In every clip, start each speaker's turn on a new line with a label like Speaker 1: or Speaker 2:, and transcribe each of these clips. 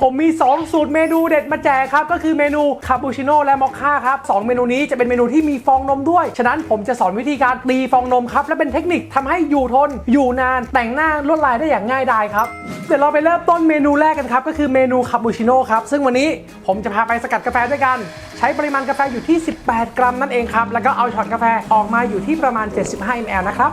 Speaker 1: ผมมี 2 สูตรเมนูเด็ดมาแจกครับ ก็คือเมนูคาปูชิโน่และมอคค่าครับสองเมนูนี้จะเป็นเมนูที่มีฟองนมด้วย ฉะนั้นผมจะสอนวิธีการตีฟองนมครับ และเป็นเทคนิคทำให้อยู่ทน อยู่นานแต่งหน้าลวดลายได้อย่างง่ายดายครับ เดี๋ยวเราไปเริ่มต้นเมนูแรกกันครับ ก็คือเมนูคาปูชิโน่ครับ ซึ่งวันนี้ผมจะพาไปสกัดกาแฟด้วยกัน ใช้ปริมาณกาแฟอยู่ที่ 18 กรัมนั่นเองครับแล้วก็เอาช็อตกาแฟออกมาอยู่ที่ประมาณ 75 ml นะครับ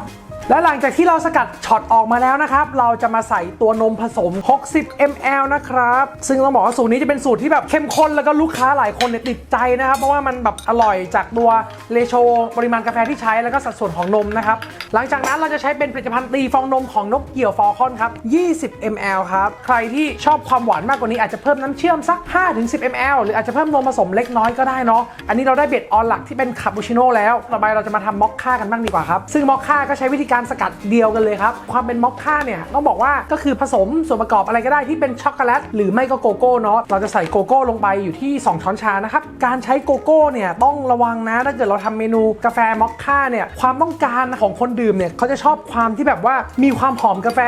Speaker 1: และหลังจากที่เราสกัดช็อตออกมาแล้วนะครับ เราจะมาใส่ตัวนมผสม 60 ml นะครับ ซึ่งต้องบอกว่าสูตรนี้จะเป็นสูตรที่แบบเข้มข้นแล้วก็ลูกค้าหลายคนเนี่ยติดใจนะครับ เพราะว่ามันแบบอร่อยจากตัวเลโชปริมาณกาแฟที่ใช้แล้วก็สัดส่วนของนมนะครับ หลังจากนั้นเราจะใช้เป็นผลิตภัณฑ์ตีฟองนมของนกเกี่ยวฟอลคอนครับ 20 ml ครับ ใครที่ชอบความหวานมากกว่านี้อาจจะเพิ่มน้ำเชื่อมสัก 5-10 ml หรืออาจจะเพิ่มนมผสมเล็กน้อยก็ได้เนาะ อันนี้เราได้เบ็ดออนหลักที่เป็นคาปูชิโน่แล้ว ต่อไปเราจะมาทำมอคค่ากันบ้างดีกว่าครับ ซึ่งมอคค่าก็ใช้วิธีการการสกัดเดียวกันเลยครับ ความเป็นมอคค่าเนี่ยต้องบอกว่าก็คือผสมส่วนประกอบอะไรก็ได้ที่เป็นช็อกโกแลตหรือไม่ก็โกโก้เนาะเราจะใส่โกโก้ลงไปอยู่ที่ 2 ช้อนชานะครับ การใช้โกโก้เนี่ยต้องระวังนะ ถ้าเกิดเราทำเมนูกาแฟมอคค่าเนี่ยความต้องการของคนดื่มเนี่ยเขาจะชอบความที่แบบว่ามีความหอมกาแฟ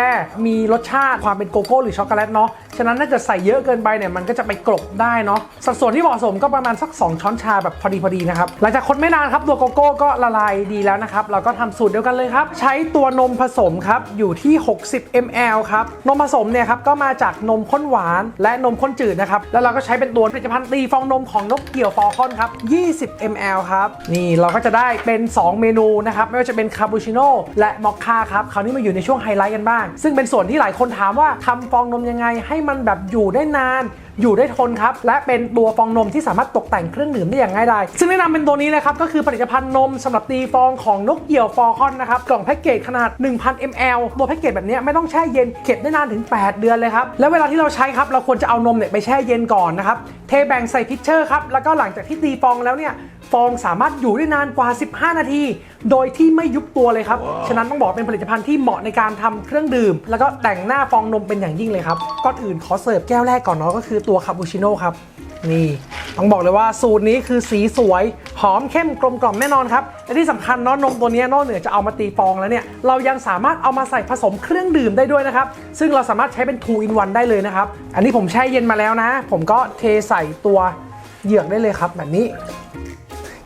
Speaker 1: มีรสชาติความเป็นโกโก้หรือช็อกโกแลตเนาะฉะนั้นถ้าเกิดใส่เยอะเกินไปเนี่ยมันก็จะไปกลบได้เนาะสัดส่วนที่เหมาะสมก็ประมาณสัก 2 ช้อนชาแบบพอดีพอดีนะครับหลังจากคนไม่นานครับตัวโกโก้ก็ละลายดีแล้วนะครับเราก็ทำสูตรเดียวกันเลยครับ ใช้ตัวนมผสมครับอยู่ที่ 60 ml ครับนมผสมเนี่ยครับก็มาจากนมข้นหวานและนมข้นจืดนะครับแล้วเราก็ใช้เป็นตัวผลิตภัณฑ์ตีฟองนมของนกเกี่ยวฟอลคอนครับ20 ml ครับนี่เราก็จะได้เป็น 2 เมนูนะครับไม่ว่าจะเป็นคาปูชิโน่และมอคค่าครับคราวนี้มาอยู่ในช่วงไฮไลท์กันบ้าง ซึ่งเป็นส่วนที่หลายคนถามว่าทำฟองนมยังไงให้มนแบบอยู่ได้นานอยู่ได้ทนครับ และเป็นตัวฟองนมที่สามารถตกแต่งเครื่องดื่มได้อย่างง่ายดายซึ่งแนะนำเป็นตัวนี้เลยครับก็คือผลิตภัณฑ์นมสำหรับตีฟองของนกเกี่ยวฟอลคอนนะครับกล่องแพ็กเกจขนาด 1,000 ml ตัวแพ็กเกจแบบนี้ไม่ต้องแช่เย็นเก็บได้นานถึง 8 เดือนเลยครับแล้วเวลาที่เราใช้ครับเราควรจะเอานมเนี่ยไปแช่เย็นก่อนนะครับเทแบ่งใส่พิชเชอร์ครับแล้วก็หลังจากที่ตีฟองแล้วเนี่ยฟองสามารถอยู่ได้นานกว่า 15 นาที โดยที่ไม่ยุบตัวเลยครับ ฉะนั้นต้องบอกเป็นผลิตภัณฑ์ที่เหมาะในการทำเครื่องดื่ม แล้วก็แต่งหน้าฟองนมเป็นอย่างยิ่งเลยครับ ก่อนอื่นขอเสิร์ฟแก้วแรกก่อนเนาะก็คือตัวคาปูชิโน่ครับ นี่ต้องบอกเลยว่าสูตรนี้คือสีสวย หอมเข้มกลมกล่อมแน่นอนครับ และที่สำคัญเนาะนมตัวนี้นอกเหนือจะเอามาตีฟองแล้วเนี่ย เรายังสามารถเอามาใส่ผสมเครื่องดื่มได้ด้วยนะครับ ซึ่งเราสามารถใช้เป็น2 in 1ได้เลยนะครับ อันนี้ผมแช่เย็นมาแล้วนะ ผมก็เทใส่ตัวเหยือกได้เลยครับแบบนี้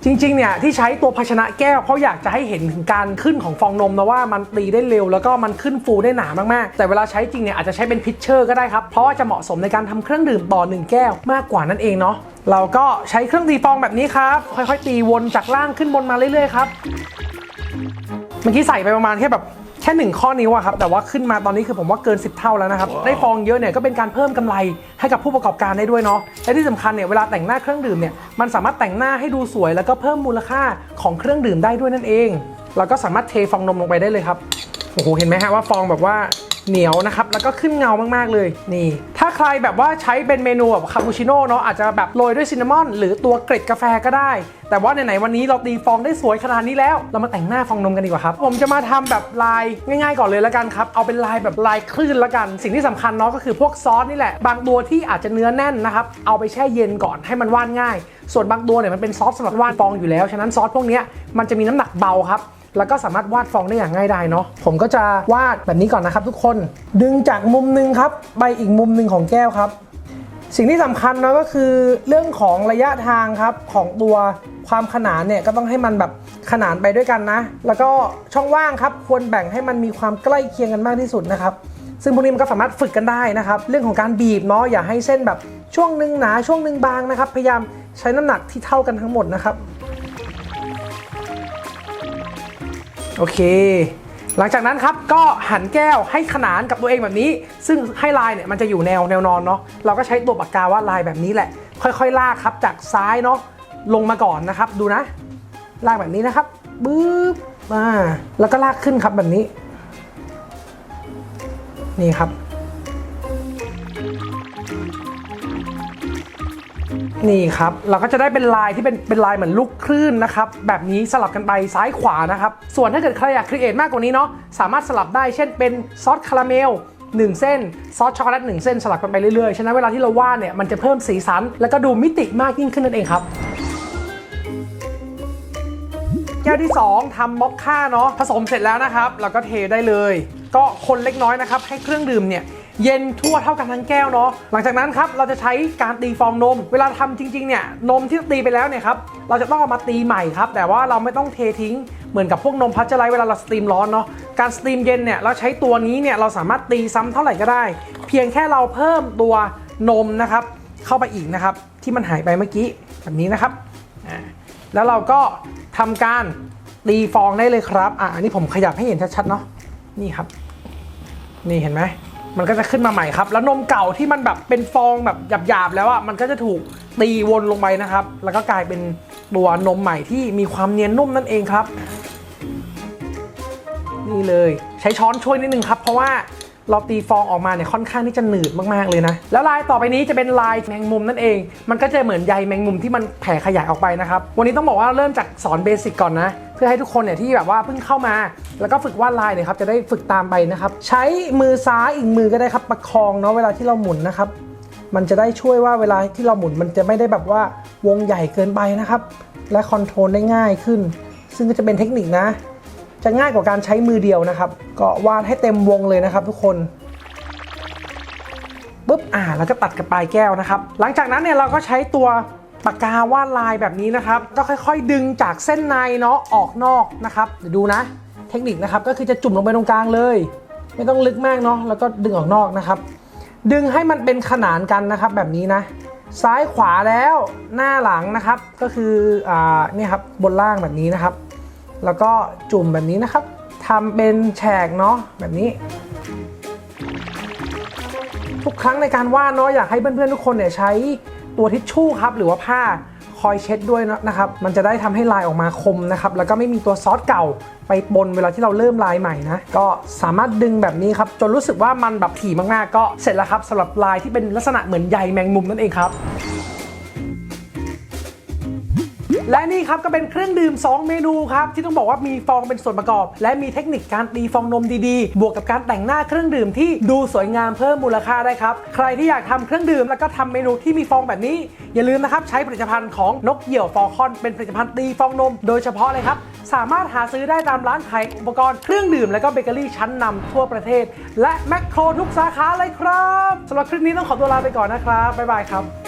Speaker 1: จริงๆเนี่ยที่ใช้ตัวภาชนะแก้วเพราะอยากจะให้เห็นถึงการขึ้นของฟองนมนะว่ามันตีได้เร็วแล้วก็มันขึ้นฟูได้หนามากๆ แต่เวลาใช้จริงเนี่ยอาจจะใช้เป็นพิชเชอร์ก็ได้ครับ เพราะว่าจะเหมาะสมในการทำเครื่องดื่มต่อหนึ่งแก้วมากกว่านั่นเองเนาะเราก็ใช้เครื่องตีฟองแบบนี้ครับ ค่อยๆ ตีวนจากล่างขึ้นบนมาเรื่อยๆครับเมื่อกี้ใส่ไปประมาณแค่แบบ ค่หนึ่งข้อนิ้วอะครับแต่ว่าขึ้นมาตอนนี้คือผมว่าเกิน 10 เท่าแล้วนะครับ ได้ฟองเยอะเนี่ยก็เป็นการเพิ่มกำไรให้กับผู้ประกอบการได้ด้วยเนาะและที่สำคัญเนี่ยเวลาแต่งหน้าเครื่องดื่มเนี่ยมันสามารถแต่งหน้าให้ดูสวย แล้วก็เพิ่มมูลค่าของเครื่องดื่มได้ด้วยนั่นเองเราก็สามารถเทฟองนมลงไปได้เลยครับโอ้โหเห็นไหมฮะว่าฟองแบบว่าเหนียวนะครับแล้วก็ขึ้นเงามากๆเลยนี่ถ้า ใครแบบว่าใช้เป็นเมนูแบบคาปูชิโน่เนาะอาจจะแบบโรยด้วยซินนามอน หรือตัวเกล็ดกาแฟก็ได้ แต่ว่าไหนๆวันนี้เราตีฟองได้สวยขนาดนี้แล้ว เรามาแต่งหน้าฟองนมกันดีกว่าครับ ผมจะมาทำแบบลายง่ายๆก่อนเลยละกันครับ เอาเป็นลายแบบลายคลื่นละกัน สิ่งที่สำคัญเนาะก็คือพวกซอสนี่แหละ บางตัวที่อาจจะเนื้อแน่นนะครับ เอาไปแช่เย็นก่อนให้มันว่าดง่าย ส่วนบางตัวเนี่ยมันเป็นซอสสำหรับว่าดฟองอยู่แล้ว ฉะนั้นซอสพวกนี้มันจะมีน้ำหนักเบาครับ แล้วก็สามารถวาดฟองได้อย่างง่ายดายเนาะผมก็จะวาดแบบนี้ก่อนนะครับ ทุกคนดึงจากมุมหนึ่งครับไปอีกมุมหนึ่งของแก้วครับ สิ่งที่สำคัญเนาะก็คือเรื่องของระยะทางครับของตัวความขนานเนี่ยก็ต้องให้มันแบบขนานไปด้วยกันนะ แล้วก็ช่องว่างครับควรแบ่งให้มันมีความใกล้เคียงกันมากที่สุดนะครับซึ่งพวกนี้มันก็สามารถฝึกกันได้นะครับ เรื่องของการบีบเนาะอย่าให้เส้นแบบช่วงหนึ่งหนาช่วงหนึ่งบางนะครับ พยายามใช้น้ำหนักที่เท่ากันทั้งหมดนะครับ โอเค หลังจากนั้นครับก็หันแก้วให้ขนานกับตัวเองแบบนี้ ซึ่งให้ลายเนี่ยมันจะอยู่แนวแนวนอนเนาะเราก็ใช้ตัวปากกาวาดลายแบบนี้แหละ ค่อยๆลากครับจากซ้ายเนาะลงมาก่อนนะครับ ดูนะ ลากแบบนี้นะครับบึ๊บอ่าแล้วก็ลากขึ้นครับแบบนี้ นี่ครับ นี่ครับ เราก็จะได้เป็นลายที่เป็นเป็นลายเหมือนลูกคลื่นนะครับ แบบนี้สลับกันไปซ้ายขวานะครับ ส่วนถ้าเกิดใครอยากครีเอทมากกว่านี้เนาะสามารถสลับได้เช่นเป็นซอสคาราเมล1 เส้น ซอสช็อกโกแลต1เส้นสลับกันไปเรื่อยๆ ฉะนั้นเวลาที่เราวาดเนี่ยมันจะเพิ่มสีสัน แล้วก็ดูมิติมากยิ่งขึ้นนั่นเองครับแก้วที่ 2ทำมอคค่าเนาะผสมเสร็จแล้วนะครับ เราก็เทได้เลย ก็คนเล็กน้อยนะครับ ให้เครื่องดื่มเนี่ย เย็นทั่วเท่ากันทั้งแก้วเนาะหลังจากนั้นครับเราจะใช้การตีฟองนม เวลาทำจริงๆเนี่ยนมที่ตีไปแล้วเนี่ยครับเราจะต้องเอามาตีใหม่ครับ แต่ว่าเราไม่ต้องเททิ้งเหมือนกับพวกนมพัชเจอร์ไลท์เวลาเราสตรีมร้อนเนาะการสตรีมเย็นเนี่ยเราใช้ตัวนี้เนี่ยเราสามารถตีซ้ำเท่าไหร่ก็ได้ เพียงแค่เราเพิ่มตัวนมนะครับเข้าไปอีกนะครับที่มันหายไปเมื่อกี้แบบนี้นะครับอ่าแล้วเราก็ทำการตีฟองได้เลยครับอะอันนี้ผมขยับให้เห็นชัดๆเนาะนี่ครับ นี่เห็นไหม มันก็จะขึ้นมาใหม่ครับ แล้วนมเก่าที่มันแบบเป็นฟองแบบหยาบๆแล้วอะมันก็จะถูกตีวนลงไปนะครับ แล้วก็กลายเป็นตัวนมใหม่ที่มีความเนียนนุ่มนั่นเองครับ นี่เลยใช้ช้อนช่วยนิดนึงครับ เพราะว่า เราตีฟองออกมาเนี่ยค่อนข้างที่จะหนืดมากๆเลยนะ แล้วลายต่อไปนี้จะเป็นลายแมงมุมนั่นเอง มันก็จะเหมือนใยแมงมุมที่มันแผ่ขยายออกไปนะครับ วันนี้ต้องบอกว่าเริ่มจากสอนเบสิกก่อนนะ เพื่อให้ทุกคนเนี่ยที่แบบว่าเพิ่งเข้ามา แล้วก็ฝึกวาดลายเนี่ยครับจะได้ฝึกตามไปนะครับ ใช้มือซ้ายอีกมือก็ได้ครับประคองเนาะเวลาที่เราหมุนนะครับ มันจะได้ช่วยว่าเวลาที่เราหมุนมันจะไม่ได้แบบว่าวงใหญ่เกินไปนะครับ และคอนโทรลได้ง่ายขึ้น ซึ่งก็จะเป็นเทคนิคนะ จะง่ายกว่าการใช้มือเดียวนะครับ ก็วาดให้เต็มวงเลยนะครับ ทุกคนปุ๊บอ่าแล้วก็ตัดกับปลายแก้วนะครับ หลังจากนั้นเนี่ยเราก็ใช้ตัวปากกาวาดลายแบบนี้นะครับก็ค่อยๆ ดึงจากเส้นในเนาะออกนอกนะครับเดี๋ยวดูนะ เทคนิคนะครับก็คือจะจุ่มลงไปตรงกลางเลย ไม่ต้องลึกมากเนาะแล้วก็ดึงออกนอกนะครับ ดึงให้มันเป็นขนานกันนะครับแบบนี้นะ ซ้ายขวาแล้วหน้าหลังนะครับ ก็คืออ่าเนี่ยครับบนล่างแบบนี้นะครับ แล้วก็จุ่มแบบนี้นะครับทำเป็นแฉกเนาะแบบนี้ ทุกครั้งในการวาดเนาะอยากให้เพื่อนๆทุกคนเนี่ยใช้ตัวทิชชู่ครับ หรือว่าผ้าคอยเช็ดด้วยนะครับ มันจะได้ทำให้ลายออกมาคมนะครับ แล้วก็ไม่มีตัวซอสเก่าไปปนเวลาที่เราเริ่มลายใหม่นะ ก็สามารถดึงแบบนี้ครับ จนรู้สึกว่ามันแบบถี่มากๆ ก็เสร็จแล้วครับสำหรับลายที่เป็นลักษณะเหมือนใยแมงมุมนั่นเองครับ และนี่ครับก็เป็นเครื่องดื่ม 2 เมนูครับที่ต้องบอกว่ามีฟองเป็นส่วนประกอบ และมีเทคนิคการตีฟองนมดีๆ บวกกับการแต่งหน้าเครื่องดื่มที่ดูสวยงามเพิ่มมูลค่าได้ครับ ใครที่อยากทำเครื่องดื่มแล้วก็ทำเมนูที่มีฟองแบบนี้ อย่าลืมนะครับใช้ผลิตภัณฑ์ของนกเหยี่ยวฟอคอน เป็นผลิตภัณฑ์ตีฟองนม โดยเฉพาะเลยครับสามารถหาซื้อได้ตามร้านขายอุปกรณ์เครื่องดื่มและก็เบเกอรี่ชั้นนำทั่วประเทศ และแมคโครทุกสาขาเลยครับสำหรับคลิปนี้ต้องขอตัวลาไปก่อนนะครับบ๊ายบายครับ